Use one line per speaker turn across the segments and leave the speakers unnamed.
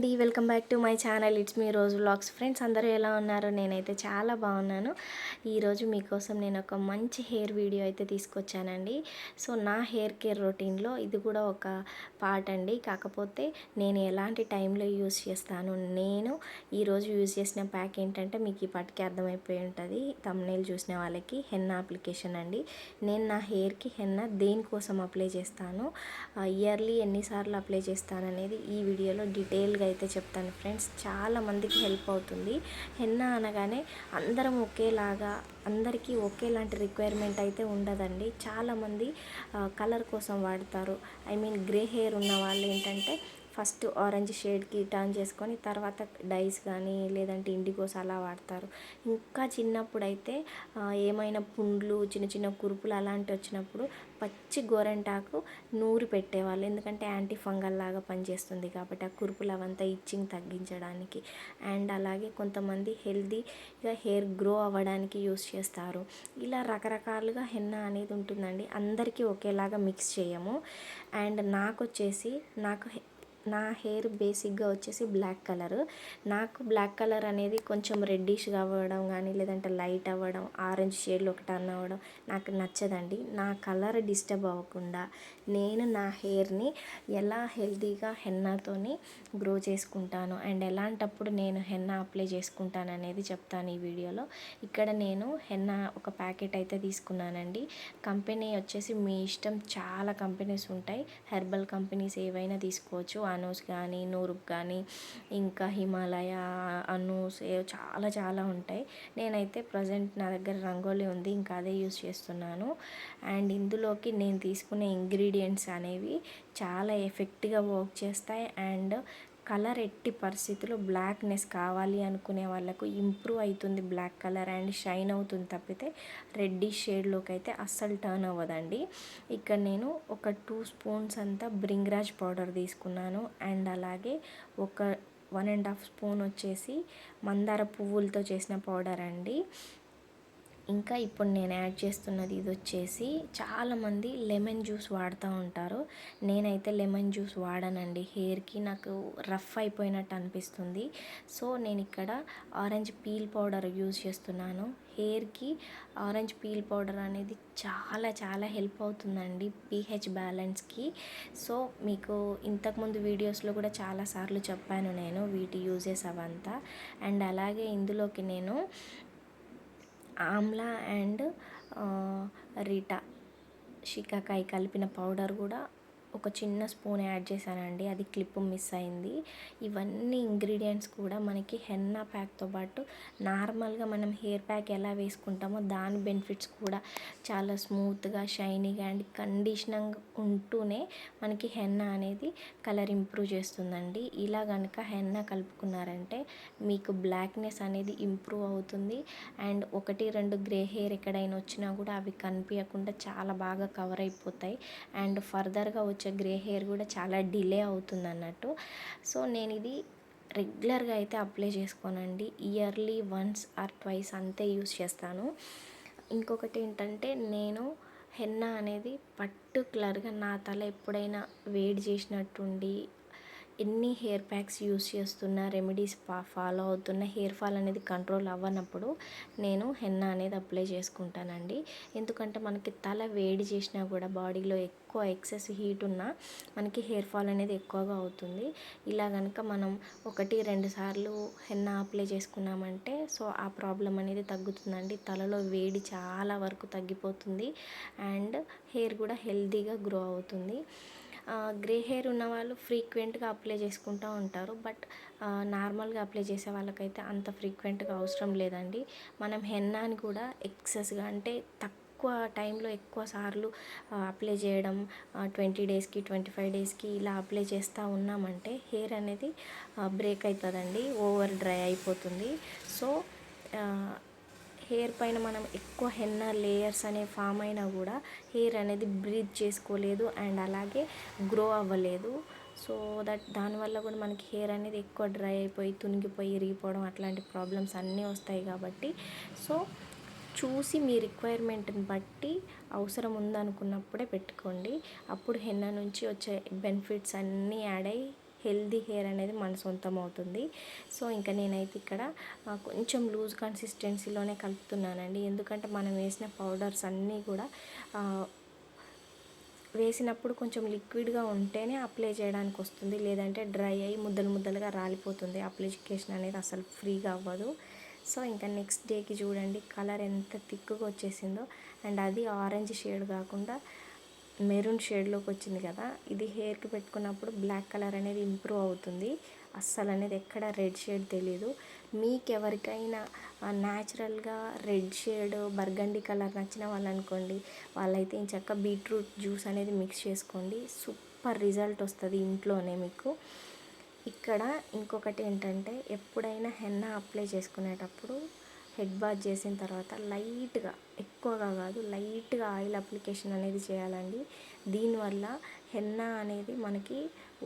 అండి. Welcome back to my channel. It's మీ రోజు vlogs. Friends అందరూ ఎలా ఉన్నారు? నేనైతే చాలా బాగున్నాను. ఈరోజు మీకోసం నేను ఒక మంచి హెయిర్ వీడియో అయితే తీసుకొచ్చానండి. సో నా హెయిర్ కేర్ రొటీన్లో ఇది కూడా ఒక పార్ట్ అండి. కాకపోతే నేను ఎలాంటి టైంలో యూస్ చేస్తాను? నేను ఈరోజు యూజ్ చేసిన ప్యాక్ ఏంటంటే మీకు ఈ అర్థమైపోయి ఉంటుంది. తమ్నేల్ చూసిన వాళ్ళకి హెన్నా అప్లికేషన్ అండి. నేను నా హెయిర్కి హెన్నా దేనికోసం అప్లై చేస్తాను? ఇయర్లీ ఎన్నిసార్లు అప్లై చేస్తాను అనేది ఈ వీడియోలో డీటెయిల్గా అయితే చెప్తాను ఫ్రెండ్స్. చాలామందికి హెల్ప్ అవుతుంది. హెన్నా అనగానే అందరం ఒకేలాగా అందరికీ ఒకేలాంటి రిక్వైర్మెంట్ అయితే ఉండదండి. చాలామంది కలర్ కోసం వాడతారు. ఐ మీన్ గ్రే హెయిర్ ఉన్న వాళ్ళు ఏంటంటే ఫస్ట్ ఆరెంజ్ షేడ్కి టర్న్ చేసుకొని తర్వాత డైస్ కానీ లేదంటే ఇండిగోస్ అలా వాడతారు. ఇంకా చిన్నప్పుడు అయితే ఏమైనా పుండ్లు చిన్న చిన్న కురుపులు అలాంటి వచ్చినప్పుడు పచ్చి గోరెంటాకు నూరి పెట్టేవాళ్ళు. ఎందుకంటే యాంటీ ఫంగల్ లాగా పనిచేస్తుంది కాబట్టి ఆ కురుపులు అవంతా ఇచ్చింగ్ తగ్గించడానికి. అండ్ అలాగే కొంతమంది హెల్తీగా హెయిర్ గ్రో అవ్వడానికి యూస్ చేస్తారు. ఇలా రకరకాలుగా హెన్నా అనేది ఉంటుందండి. అందరికీ ఒకేలాగా మిక్స్ చేయము. అండ్ నాకు వచ్చేసి నాకు నా హెయిర్ బేసిక్గా వచ్చేసి బ్లాక్ కలర్. నాకు బ్లాక్ కలర్ అనేది కొంచెం రెడ్డిష్గా అవ్వడం కానీ లేదంటే లైట్ అవ్వడం ఆరెంజ్ షేడ్లో ఒక టర్న్ అవ్వడం నాకు నచ్చదండి. నా కలర్ డిస్టర్బ్ అవ్వకుండా నేను నా హెయిర్ని ఎలా హెల్తీగా హెన్నాతోని గ్రో చేసుకుంటాను అండ్ ఎలాంటప్పుడు నేను హెన్నా అప్లై చేసుకుంటాను అనేది చెప్తాను ఈ వీడియోలో. ఇక్కడ నేను హెన్నా ఒక ప్యాకెట్ అయితే తీసుకున్నానండి. కంపెనీ వచ్చేసి మీ ఇష్టం చాలా కంపెనీస్ ఉంటాయి. హెర్బల్ కంపెనీస్ ఏవైనా తీసుకోవచ్చు. అనూస్ కానీ నూరుప్ కానీ ఇంకా హిమాలయ అనూస్ చాలా చాలా ఉంటాయి. నేనైతే ప్రజెంట్ నా దగ్గర రంగోలీ ఉంది. ఇంకా అదే యూస్ చేస్తున్నాను. అండ్ ఇందులోకి నేను తీసుకునే ఇంగ్రీడియంట్స్ అనేవి చాలా ఎఫెక్ట్గా వర్క్ చేస్తాయి. అండ్ కలర్ ఎట్టి పరిస్థితుల్లో బ్లాక్నెస్ కావాలి అనుకునే వాళ్ళకు ఇంప్రూవ్ అవుతుంది బ్లాక్ కలర్ అండ్ షైన్ అవుతుంది తప్పితే రెడ్డిష్ షేడ్లోకి అయితే అస్సలు టర్న్ అవ్వదండి. ఇక్కడ నేను ఒక టూ స్పూన్స్ అంతా బ్రింగ్రాజ్ పౌడర్ తీసుకున్నాను. అండ్ అలాగే ఒక వన్ అండ్ హాఫ్ స్పూన్ వచ్చేసి మందార పువ్వులతో చేసిన పౌడర్ అండి. ఇంకా ఇప్పుడు నేను యాడ్ చేస్తున్నది ఇది వచ్చేసి చాలామంది లెమన్ జ్యూస్ వాడుతూ ఉంటారు. నేనైతే లెమన్ జ్యూస్ వాడనండి. హెయిర్కి నాకు రఫ్ అయిపోయినట్టు అనిపిస్తుంది. సో నేను ఇక్కడ ఆరెంజ్ పీల్ పౌడర్ యూజ్ చేస్తున్నాను. హెయిర్కి ఆరెంజ్ పీల్ పౌడర్ అనేది చాలా చాలా హెల్ప్ అవుతుందండి పీహెచ్ బ్యాలెన్స్కి. సో మీకు ఇంతకుముందు వీడియోస్లో కూడా చాలాసార్లు చెప్పాను నేను వీటి యూజెస్ అవంతా. అండ్ అలాగే ఇందులోకి నేను ఆమ్లా అండ్ రీటా. షికాకాయ కలిపిన పౌడర్ కూడా ఒక చిన్న స్పూన్ యాడ్ చేశానండి. అది క్లిప్ మిస్ అయింది. ఇవన్నీ ఇంగ్రీడియంట్స్ కూడా మనకి హెన్నా ప్యాక్తో పాటు నార్మల్గా మనం హెయిర్ ప్యాక్ ఎలా వేసుకుంటామో దాని బెనిఫిట్స్ కూడా చాలా స్మూత్గా షైనీగా అండ్ కండిషనింగ్ ఉంటూనే మనకి హెన్నా అనేది కలర్ ఇంప్రూవ్ చేస్తుందండి. ఇలా కనుక హెన్నా కలుపుకున్నారంటే మీకు బ్లాక్నెస్ అనేది ఇంప్రూవ్ అవుతుంది. అండ్ ఒకటి రెండు గ్రే హెయిర్ ఎక్కడైనా వచ్చినా కూడా అవి కనిపించకుండా చాలా బాగా కవర్ అయిపోతాయి. అండ్ ఫర్దర్గా వచ్చే గ్రే హెయిర్ కూడా చాలా డిలే అవుతుంది అన్నట్టు. సో నేను ఇది రెగ్యులర్గా అయితే అప్లై చేసుకోనండి. ఇయర్లీ వన్స్ ఆర్ ట్వైస్ అంతే యూస్ చేస్తాను. ఇంకొకటి ఏంటంటే నేను హెన్నా అనేది పర్టికులర్గా నా తల ఎప్పుడైనా వేడి చేసినట్టుండి ఎన్ని హెయిర్ ప్యాక్స్ యూస్ చేస్తున్నా రెమెడీస్ ఫాలో అవుతున్న హెయిర్ ఫాల్ అనేది కంట్రోల్ అవ్వనప్పుడు నేను హెన్నా అనేది అప్లై చేసుకుంటానండి. ఎందుకంటే మనకి తల వేడి చేసినా కూడా బాడీలో ఎక్కువ ఎక్సెస్ హీట్ ఉన్నా మనకి హెయిర్ ఫాల్ అనేది ఎక్కువగా అవుతుంది. ఇలా కనుక మనం ఒకటి రెండు సార్లు హెన్నా అప్లై చేసుకున్నామంటే సో ఆ ప్రాబ్లం అనేది తగ్గుతుందండి. తలలో వేడి చాలా వరకు తగ్గిపోతుంది అండ్ హెయిర్ కూడా హెల్తీగా గ్రో అవుతుంది. గ్రే హెయిర్ ఉన్న వాళ్ళు ఫ్రీక్వెంట్గా అప్లై చేసుకుంటూ ఉంటారు. బట్ నార్మల్గా అప్లై చేసే వాళ్ళకైతే అంత ఫ్రీక్వెంట్గా అవసరం లేదండి. మనం హెన్నాని కూడా ఎక్సెస్గా అంటే తక్కువ టైంలో ఎక్కువ సార్లు అప్లై చేయడం ట్వంటీ డేస్కి ట్వంటీ ఫైవ్ డేస్కి ఇలా అప్లై చేస్తూ ఉన్నామంటే హెయిర్ అనేది బ్రేక్ అవుతుందండి ఓవర్ డ్రై అయిపోతుంది. సో హెయిర్ పైన మనం ఎక్కువ హెన్న లేయర్స్ అనే ఫామ్ అయినా కూడా హెయిర్ అనేది బ్రీత్ చేసుకోలేదు అండ్ అలాగే గ్రో అవ్వలేదు. సో దట్ దానివల్ల కూడా మనకి హెయిర్ అనేది ఎక్కువ డ్రై అయిపోయి తునిగిపోయి ఇరిగిపోవడం అట్లాంటి ప్రాబ్లమ్స్ అన్నీ వస్తాయి కాబట్టి. సో చూసి మీ రిక్వైర్మెంట్ని బట్టి అవసరం ఉందనుకున్నప్పుడే పెట్టుకోండి. అప్పుడు హెన్న నుంచి వచ్చే బెనిఫిట్స్ అన్నీ యాడ్ అయ్యి హెల్దీ హెయిర్ అనేది మన సొంతం అవుతుంది. సో ఇంకా నేనైతే ఇక్కడ కొంచెం లూజ్ కన్సిస్టెన్సీలోనే కలుపుతున్నానండి. ఎందుకంటే మనం వేసిన పౌడర్స్ అన్నీ కూడా వేసినప్పుడు కొంచెం లిక్విడ్గా ఉంటేనే అప్లై చేయడానికి వస్తుంది. లేదంటే డ్రై అయ్యి ముద్దలు ముద్దలుగా రాలిపోతుంది. అప్లికేషన్ అనేది అసలు ఫ్రీగా అవ్వదు. సో ఇంకా నెక్స్ట్ డేకి చూడండి కలర్ ఎంత థిక్గా వచ్చేసిందో. అండ్ అది ఆరెంజ్ షేడ్ కాకుండా మెరూన్ షేడ్లోకి వచ్చింది కదా ఇది హెయిర్కి పెట్టుకున్నప్పుడు బ్లాక్ కలర్ అనేది ఇంప్రూవ్ అవుతుంది. అస్సలు అనేది ఎక్కడ రెడ్ షేడ్ తెలియదు మీకు ఎవరికైనా న్యాచురల్గా రెడ్ షేడ్ బర్గండి కలర్ నచ్చిన వాళ్ళు అనుకోండి వాళ్ళైతే ఇంచక్క బీట్రూట్ జ్యూస్ అనేది మిక్స్ చేసుకోండి. సూపర్ రిజల్ట్ వస్తుంది ఇంట్లోనే మీకు. ఇక్కడ ఇంకొకటి ఏంటంటే ఎప్పుడైనా హెన్న అప్లై చేసుకునేటప్పుడు హెడ్ బాత్ చేసిన తర్వాత లైట్గా ఎక్కువగా కాదు లైట్గా ఆయిల్ అప్లికేషన్ అనేది చేయాలండి. దీనివల్ల హెన్న అనేది మనకి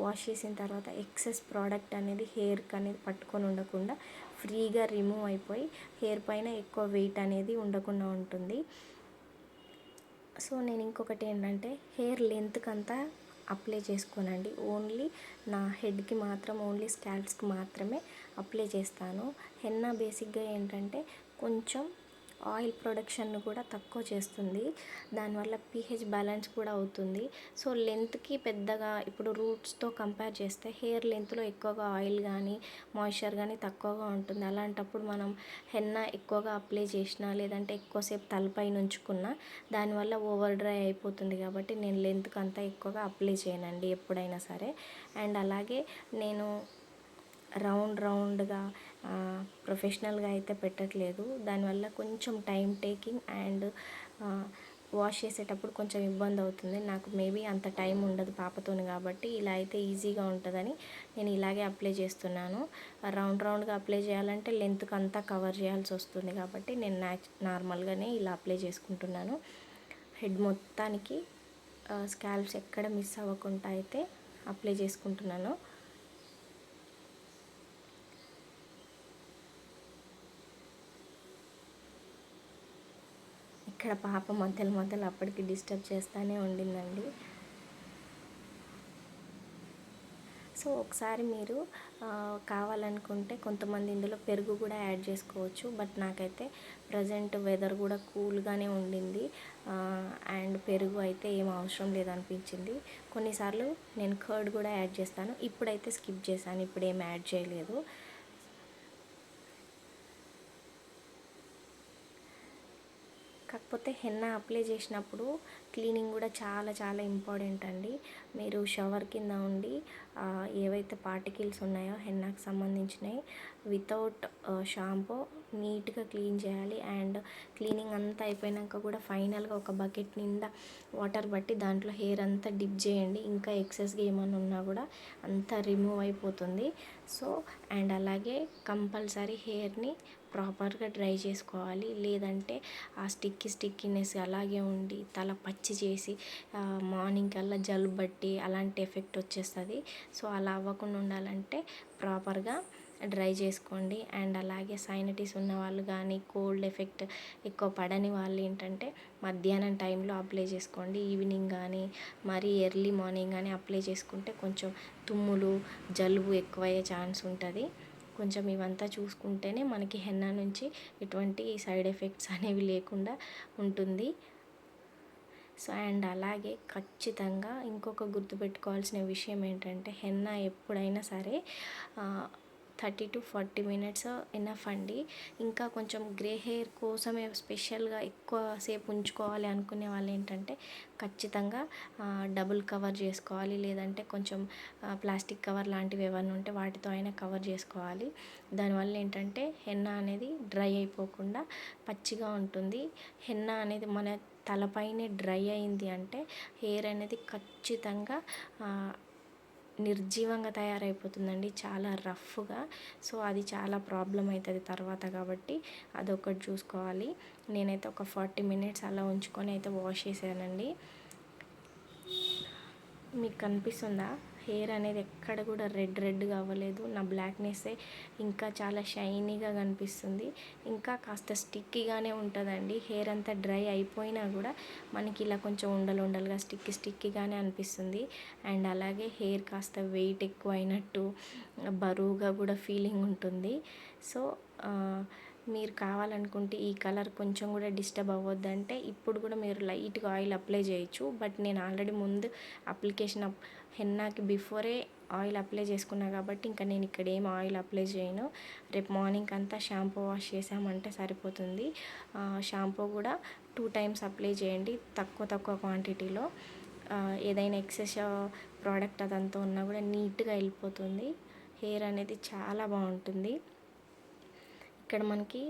వాష్ చేసిన తర్వాత ఎక్సెస్ ప్రోడక్ట్ అనేది హెయిర్కి అనేది పట్టుకొని ఉండకుండా ఫ్రీగా రిమూవ్ అయిపోయి హెయిర్ పైన ఎక్కువ వెయిట్ అనేది ఉండకుండా ఉంటుంది. సో నేను ఇంకొకటి ఏంటంటే హెయిర్ లెంత్కి అంతా అప్లై చేసుకోనండి ఓన్లీ నా హెడ్కి మాత్రం ఓన్లీ స్కాల్ప్స్కి మాత్రమే అప్లై చేస్తాను. హెన్నా బేసిక్గా ఏంటంటే కొంచెం ఆయిల్ ప్రొడక్షన్ను కూడా తక్కువ చేస్తుంది. దానివల్ల పీహెచ్ బ్యాలెన్స్ కూడా అవుతుంది. సో లెంత్కి పెద్దగా ఇప్పుడు రూట్స్తో కంపేర్ చేస్తే హెయిర్ లెంత్లో ఎక్కువగా ఆయిల్ కానీ మాయిశ్చర్ కానీ తక్కువగా ఉంటుంది. అలాంటప్పుడు మనం హెన్న ఎక్కువగా అప్లై చేసినా లేదంటే ఎక్కువసేపు తలపై ఉంచుకున్నా దానివల్ల ఓవర్ డ్రై అయిపోతుంది కాబట్టి నేను లెంత్కి అంతా ఎక్కువగా అప్లై చేయనండి ఎప్పుడైనా సరే. అండ్ అలాగే నేను రౌండ్ రౌండ్గా ప్రొఫెషనల్గా అయితే పెట్టట్లేదు. దానివల్ల కొంచెం టైం టేకింగ్ అండ్ వాష్ చేసేటప్పుడు కొంచెం ఇబ్బంది అవుతుంది. నాకు మేబీ అంత టైం ఉండదు పాపతోని కాబట్టి ఇలా అయితే ఈజీగా ఉంటుందని నేను ఇలాగే అప్లై చేస్తున్నాను. రౌండ్ రౌండ్గా అప్లై చేయాలంటే లెంత్కి అంతా కవర్ చేయాల్సి వస్తుంది కాబట్టి నేను నార్మల్గానే ఇలా అప్లై చేసుకుంటున్నాను. హెడ్ మొత్తానికి స్కాల్ప్స్ ఎక్కడ మిస్ అవ్వకుండా అయితే అప్లై చేసుకుంటున్నాను. ఇక్కడ పాప మధ్యలో మధ్యలో అప్పటికి డిస్టర్బ్ చేస్తూనే ఉండిందండి. సో ఒకసారి మీరు కావాలనుకుంటే కొంతమంది ఇందులో పెరుగు కూడా యాడ్ చేసుకోవచ్చు. బట్ నాకైతే ప్రజెంట్ వెదర్ కూడా కూల్గానే ఉండింది. అండ్ పెరుగు అయితే ఏం అవసరం లేదనిపించింది. కొన్నిసార్లు నేను కర్డ్ కూడా యాడ్ చేస్తాను. ఇప్పుడైతే స్కిప్ చేశాను. ఇప్పుడు ఏం యాడ్ చేయలేదు. కాకపోతే హెన్న అప్లై చేసినప్పుడు క్లీనింగ్ కూడా చాలా చాలా ఇంపార్టెంట్ అండి. మీరు షవర్ కింద ఉండి ఏవైతే పార్టికల్స్ ఉన్నాయో హెన్నాకి సంబంధించినవి వితౌట్ షాంపూ నీట్గా క్లీన్ చేయాలి. అండ్ క్లీనింగ్ అంతా అయిపోయినాక కూడా ఫైనల్గా ఒక బకెట్ నిండా వాటర్ బట్టి దాంట్లో హెయిర్ అంతా డిప్ చేయండి. ఇంకా ఎక్సెస్గా ఏమైనా ఉన్నా కూడా అంతా రిమూవ్ అయిపోతుంది. సో అండ్ అలాగే కంపల్సరీ హెయిర్ని ప్రాపర్గా డ్రై చేసుకోవాలి. లేదంటే ఆ స్టిక్కి స్టిక్కినెస్ అలాగే ఉండి తల పచ్చి చేసి మార్నింగ్ కల్లా జలుబు బట్టి అలాంటి ఎఫెక్ట్ వచ్చేస్తుంది. సో అలా అవ్వకుండా ఉండాలంటే ప్రాపర్గా డ్రై చేసుకోండి. అండ్ అలాగే సైనటిస్ ఉన్న వాళ్ళు కానీ కోల్డ్ ఎఫెక్ట్ ఎక్కువ పడని వాళ్ళు ఏంటంటే మధ్యాహ్నం టైంలో అప్లై చేసుకోండి. ఈవినింగ్ కానీ మరీ ఎర్లీ మార్నింగ్ కానీ అప్లై చేసుకుంటే కొంచెం తుమ్ములు జలుబు ఎక్కువయ్యే ఛాన్స్ ఉంటుంది. కొంచెం ఇవంతా చూసుకుంటేనే మనకి హెన్నా నుంచి ఎటువంటి సైడ్ ఎఫెక్ట్స్ అనేవి లేకుండా ఉంటుంది. సో అండ్ అలాగే ఖచ్చితంగా ఇంకొక గుర్తుపెట్టుకోవాల్సిన విషయం ఏంటంటే హెన్నా ఎప్పుడైనా సరే thirty to forty minutes enough అండి. ఇంకా కొంచెం గ్రే హెయిర్ కోసమే స్పెషల్గా ఎక్కువ సేపు ఉంచుకోవాలి అనుకునే వాళ్ళు ఏంటంటే ఖచ్చితంగా డబుల్ కవర్ చేసుకోవాలి. లేదంటే కొంచెం ప్లాస్టిక్ కవర్ లాంటివి ఏమైనా ఉంటే వాటితో అయినా కవర్ చేసుకోవాలి. దానివల్ల ఏంటంటే హెన్న అనేది డ్రై అయిపోకుండా పచ్చిగా ఉంటుంది. హెన్న అనేది మన తలపైనే డ్రై అయింది అంటే హెయిర్ అనేది ఖచ్చితంగా నిర్జీవంగా తయారైపోతుందండి. చాలా రఫ్గా. సో అది చాలా ప్రాబ్లం అవుతుంది తర్వాత కాబట్టి అదొకటి చూసుకోవాలి. నేనైతే ఒక ఫార్టీ మినిట్స్ అలా ఉంచుకొని అయితే వాష్ చేశానండి. మీకు కనిపిస్తుందా? హెయిర్ అనేది ఎక్కడ కూడా రెడ్ రెడ్గా అవ్వలేదు. నా బ్లాక్నెస్సే ఇంకా చాలా షైనీగా కనిపిస్తుంది. ఇంకా కాస్త స్టిక్కీగానే ఉంటుందండి. హెయిర్ అంతా డ్రై అయిపోయినా కూడా మనకి ఇలా కొంచెం ఉండలు ఉండలుగా స్టిక్కి స్టిక్కీగానే అనిపిస్తుంది. అండ్ అలాగే హెయిర్ కాస్త వెయిట్ ఎక్కువ అయినట్టు బరువుగా కూడా ఫీలింగ్ ఉంటుంది. సో మీరు కావాలనుకుంటే ఈ కలర్ కొంచెం కూడా డిస్టర్బ్ అవ్వద్దంటే ఇప్పుడు కూడా మీరు లైట్గా ఆయిల్ అప్లై చేయొచ్చు. బట్ నేను ఆల్రెడీ ముందు అప్లికేషన్ హెన్నాకి బిఫోరే ఆయిల్ అప్లై చేసుకున్నా కాబట్టి ఇంకా నేను ఇక్కడ ఏం ఆయిల్ అప్లై చేయను. రేపు మార్నింగ్ అంతా షాంపూ వాష్ చేసామంటే సరిపోతుంది. షాంపూ కూడా టూ టైమ్స్ అప్లై చేయండి తక్కువ తక్కువ క్వాంటిటీలో. ఏదైనా ఎక్సెస్ ప్రోడక్ట్ అదంతా ఉన్నా కూడా నీట్గా వెళ్ళిపోతుంది. హెయిర్ అనేది చాలా బాగుంటుంది. ఇక్కడ మనకి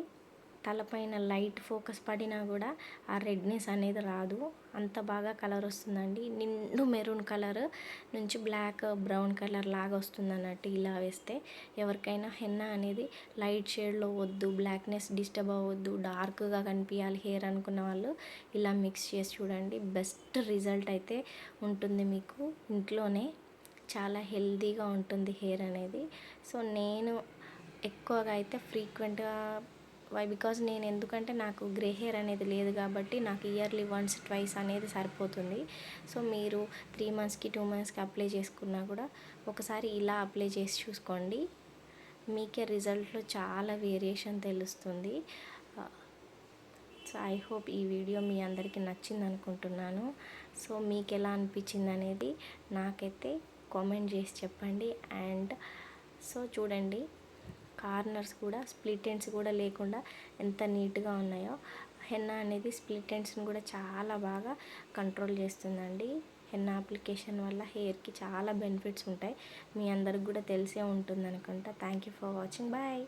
తలపైన లైట్ ఫోకస్ పడినా కూడా ఆ రెడ్నెస్ అనేది రాదు. అంత బాగా కలర్ వస్తుందండి. నిండు మెరూన్ కలర్ నుంచి బ్లాక్ బ్రౌన్ కలర్ లాగా వస్తుంది అన్నట్టు ఇలా వేస్తే ఎవరికైనా హెన్నా అనేది లైట్ షేడ్లో వద్దు బ్లాక్నెస్ డిస్టర్బ్ అవ్వద్దు డార్క్గా కనిపించాలి హెయిర్ అనుకున్న వాళ్ళు ఇలా మిక్స్ చేసి చూడండి. బెస్ట్ రిజల్ట్ అయితే ఉంటుంది మీకు. ఇంట్లోనే చాలా హెల్తీగా ఉంటుంది హెయిర్ అనేది. సో నేను ఎక్కువగా అయితే ఫ్రీక్వెంట్గా వై బికాజ్ నేను ఎందుకంటే నాకు గ్రే హెయిర్ అనేది లేదు కాబట్టి నాకు ఇయర్లీ వన్స్ ట్వైస్ అనేది సరిపోతుంది. సో మీరు త్రీ మంత్స్కి టూ మంత్స్కి అప్లై చేసుకున్నా కూడా ఒకసారి ఇలా అప్లై చేసి చూసుకోండి. మీకే రిజల్ట్లో చాలా వేరియేషన్ తెలుస్తుంది. సో ఐ హోప్ ఈ వీడియో మీ అందరికీ నచ్చింది అనుకుంటున్నాను. సో మీకు ఎలా అనిపించింది అనేది నాకైతే కామెంట్ చేసి చెప్పండి. అండ్ సో చూడండి. కార్నర్స్ కూడా స్ప్లిట్ ఎండ్స్ కూడా లేకుండా ఎంత నీట్గా ఉన్నాయో హెన్నా అనేది స్ప్లిట్ ఎండ్స్ని కూడా చాలా బాగా కంట్రోల్ చేస్తుందండి. హెన్నా అప్లికేషన్ వల్ల హెయిర్కి చాలా బెనిఫిట్స్ ఉంటాయి. మీ అందరికి కూడా తెలిసే ఉంటుంది అనుకుంటా thank you for watching. Bye.